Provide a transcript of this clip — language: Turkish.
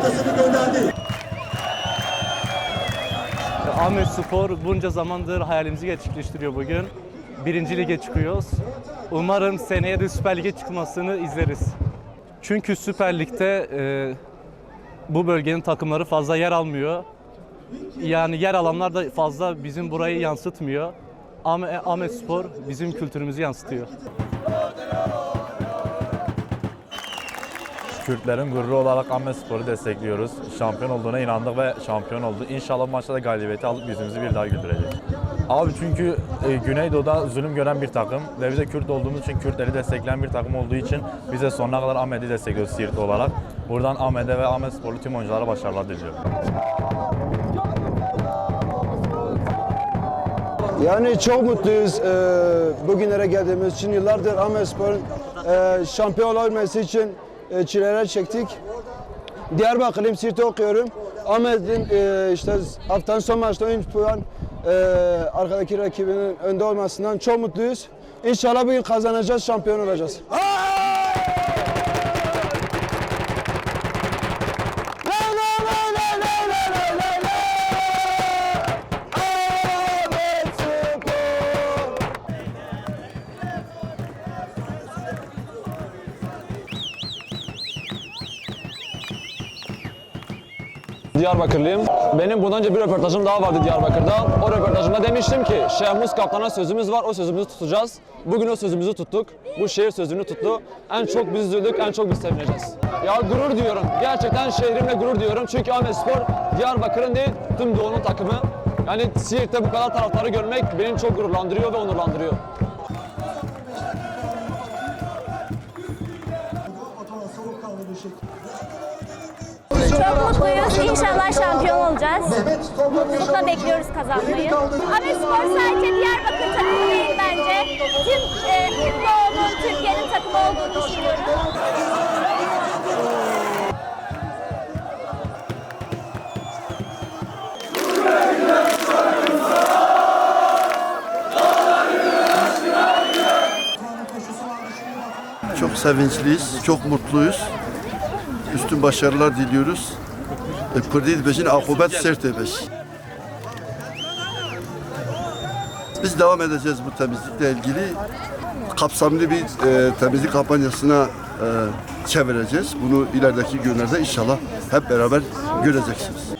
çantasını gönderdi. Ahmet Spor bunca zamandır hayalimizi gerçekleştiriyor bugün. Birinci lige çıkıyoruz. Umarım seneye de Süper Lig'e çıkmasını izleriz. Çünkü Süper Lig'de e, bu bölgenin takımları fazla yer almıyor. Yani yer alanlar da fazla bizim burayı yansıtmıyor. Ahmet Spor bizim kültürümüzü yansıtıyor. Kürtlerin gururu olarak Ahmet Spor'u destekliyoruz. Şampiyon olduğuna inandık ve şampiyon oldu. İnşallah maçta da galibiyeti alıp yüzümüzü bir daha güldürecek. Abi çünkü e, Güneydoğu'da zulüm gören bir takım ve biz de Kürt olduğumuz için Kürtleri destekleyen bir takım olduğu için biz de sonuna kadar Ahmet'i destekliyoruz Siirt olarak. Buradan Ahmet'e ve Ahmet Sporlu tüm oyunculara başarılar diliyorum. Yani çok mutluyuz e, bugünlere geldiğimiz için. Yıllardır Ahmetspor'un e, şampiyon olması için e, çileler çektik. Diyarbakır'ım, Sirt'te okuyorum. Ahmet'in e, işte haftanın son maçta 13 puan e, arkadaki rakibinin önde olmasından çok mutluyuz. İnşallah bugün kazanacağız, şampiyon olacağız. Diyarbakırlıyım. Benim bundan önce bir röportajım daha vardı Diyarbakır'da. O röportajımda demiştim ki Şehmus Kaptan'a sözümüz var, o sözümüzü tutacağız. Bugün o sözümüzü tuttuk. Bu şehir sözünü tuttu. En çok biz üzüldük, en çok biz sevineceğiz. Ya gurur diyorum. Gerçekten şehrimle gurur diyorum. Çünkü Ahmet Spor Diyarbakır'ın değil, tüm Doğu'nun takımı. Yani Siirt'te bu kadar taraftarı görmek beni çok gururlandırıyor ve onurlandırıyor. Çok mutluyuz. İnşallah şampiyon olacağız. Mutlu bekliyoruz kazanmayı. Ahmet Spor sadece Diyarbakır takımı değil bence. Tüm, e, Doğu'nun, Türkiye'nin takımı olduğunu düşünüyorum. Çok sevinçliyiz, çok mutluyuz. Üstün başarılar diliyoruz. Kurdid beşin akıbet sert beş. Biz devam edeceğiz bu temizlikle ilgili. Kapsamlı bir e, temizlik kampanyasına e, çevireceğiz. Bunu ilerideki günlerde inşallah hep beraber göreceksiniz.